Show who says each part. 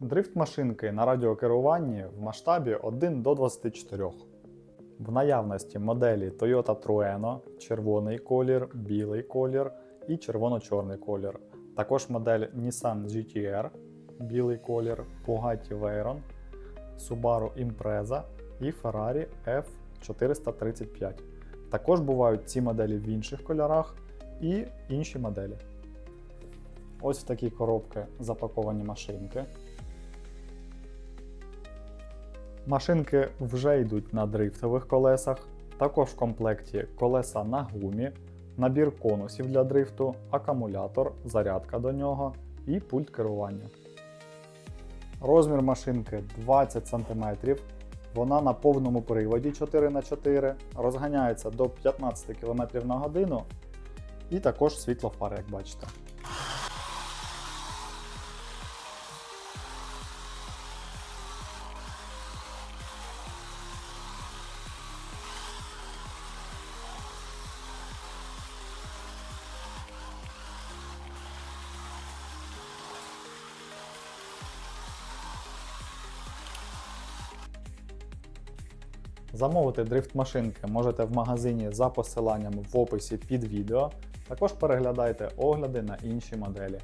Speaker 1: Дрифт машинки на радіокеруванні в масштабі 1 до 24. В наявності моделі Toyota Trueno, червоний колір, білий колір і червоно-чорний колір. Також модель Nissan GTR, білий колір, Bugatti Veyron, Subaru Impreza і Ferrari F435. Також бувають ці моделі в інших кольорах і інші моделі. Ось в такі коробки запаковані машинки. Машинки вже йдуть на дрифтових колесах, також в комплекті колеса на гумі, набір конусів для дрифту, акумулятор, зарядка до нього і пульт керування. Розмір машинки 20 см. Вона на повному приводі 4х4, розганяється до 15 км на годину і також світло фар, як бачите. Замовити дрифт машинки можете в магазині за посиланням в описі під відео. Також переглядайте огляди на інші моделі.